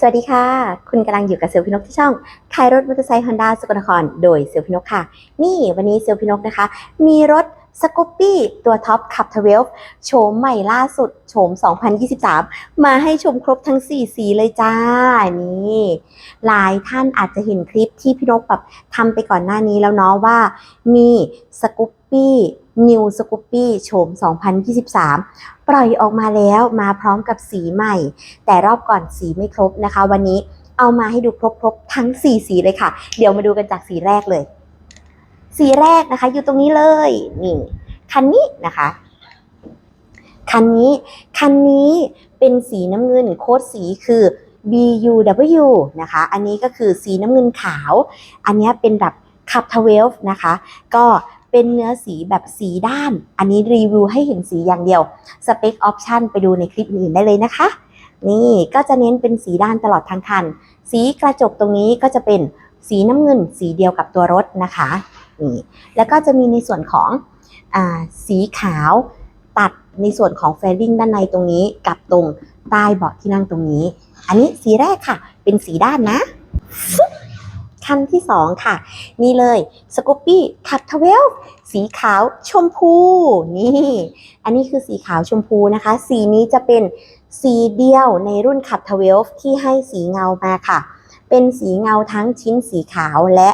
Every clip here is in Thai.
สวัสดีค่ะ คุณกำลังอยู่กับเซลพินกที่ช่องขายรถมอเตอร์ไซค์ฮอนด้าสกลนคร โดยเซลพินกค่ะ นี่วันนี้เซลพินกนะคะ มีรถสกูปปี้ตัวท็อปขับทเวลโฉมใหม่ล่าสุดโฉม 2023 มาให้ชมครบทั้ง 4 สีเลยจ้า นี่ หลายท่านอาจจะเห็นคลิปที่พี่นกแบบทำไปก่อนหน้านี้แล้วเนาะว่ามีสกูป ปี้นิวสกูปปี้โฉม 2023 ปล่อยออกมาแล้วมาพร้อมกับสีใหม่ แต่รอบก่อนสีไม่ครบนะคะ วันนี้เอามาให้ดูครบๆทั้ง 4 สีเลยค่ะ เดี๋ยวมาดูกันจากสีแรกเลย สีแรกนะคะอยู่ตรงนี้เลยนี่คันนี้นะคะคันนี้คันนี้เป็นสีน้ำเงินโค้ดสีคือ BUW นะคะ อันนี้ก็คือสีน้ำเงินขาว อันนี้เป็นแบบขับทเวลนะคะ ก็ เป็นเนื้อสีแบบสีด้าน อันนี้รีวิวให้เห็นสีอย่างเดียว สเปคออปชันไปดูในคลิปอื่นได้เลยนะคะ นี่ก็จะเน้นเป็นสีด้านตลอดทั้งคัน สีกระจกตรงนี้ก็จะเป็นสีน้ำเงิน สีเดียวกับตัวรถนะคะนี่แล้วก็จะมีในส่วนของอสีขาวตัดในส่วนของเฟริ่งด้านในตรงนี้กับตรงใต้เบาะที่นั่งตรงนี้ อันนี้สีแรกค่ะ เป็นสีด้านนะ คันที่สองค่ะ นี่เลยสกูปปี้ขับทเวลสีขาวชมพู นี่ อันนี้คือสีขาวชมพูนะคะ สีนี้จะเป็นสีเดียวในรุ่นขับทเวลที่ให้สีเงามาค่ะ เป็นสีเงาทั้งชิ้นสีขาวและ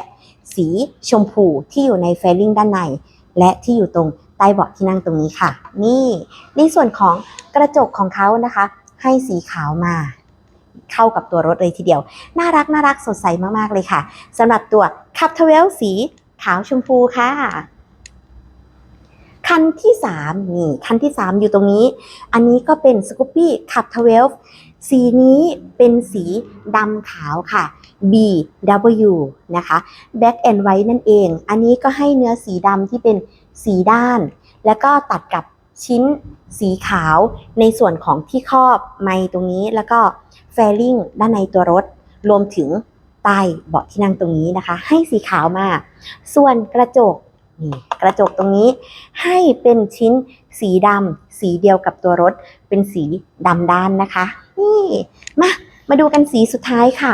สีชมพูที่อยู่ในเฟลลิ่งด้านใน และที่อยู่ตรงใต้เบาะที่นั่งตรงนี้ค่ะ นี่ในส่วนของกระจกของเขานะคะ ให้สีขาวมา เข้ากับตัวรถเลยทีเดียว น่ารักน่ารักสดใสมาก ๆ เลยค่ะสำหรับตัวขับทเวลสีขาวชมพูค่ะ คันที่ 3 นี่ คันที่ 3 อยู่ตรงนี้ อันนี้ก็เป็นสกูปปี้ขับทเวลสีนี้เป็นสีดำขาวค่ะ BW นะคะ Black and White นั่นเอง อันนี้ก็ให้เนื้อสีดำที่เป็นสีด้าน แล้วก็ตัดกับชิ้นสีขาวในส่วนของที่ครอบไมค์ตรงนี้แล้วก็ แฟลิงด้านในตัวรถ รวมถึงใต้เบาะที่นั่งตรงนี้นะคะ ให้สีขาวมา ส่วนกระจกนี่กระจกตรงนี้ให้เป็นชิ้นสีดำสีเดียวกับตัวรถ เป็นสีดำด้านนะคะ นี่มามาดูกันสีสุดท้ายค่ะ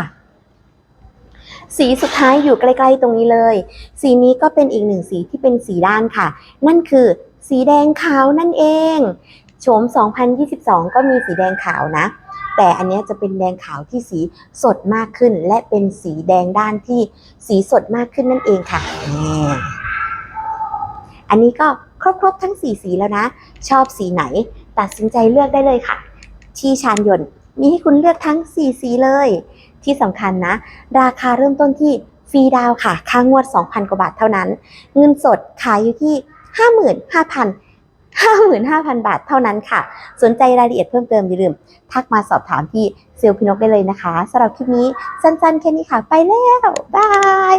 สีสุดท้ายอยู่ใกล้ ๆ ตรงนี้เลย สีนี้ก็เป็นอีกหนึ่งสีที่เป็นสีด้านค่ะ นั่นคือสีแดงขาวนั่นเอง โฉม 2022 ก็มีสีแดงขาวนะ แต่อันเนี้ยจะเป็นแดงขาวที่สีสดมากขึ้น และเป็นสีแดงด้านที่สีสดมากขึ้นนั่นเองค่ะนี่อันนี้ก็ครบๆทั้ง 4 สีแล้วนะ ชอบสีไหน ตัดสินใจเลือกได้เลยค่ะ ที่ชานยนต์มีให้คุณเลือกทั้ง 4 สีเลย ที่สำคัญนะ ราคาเริ่มต้นที่ฟรีดาวน์ค่ะ ค่างวด 2,000 กว่าบาทเท่านั้น เงินสดขายอยู่ที่ 55,000 55,000 บาทเท่านั้นค่ะ สนใจรายละเอียดเพิ่มเติมอย่าลืม ทักมาสอบถามที่เซลล์พินกได้เลยนะคะสำหรับคลิปนี้สั้นๆแค่นี้ค่ะ ไปแล้ว บาย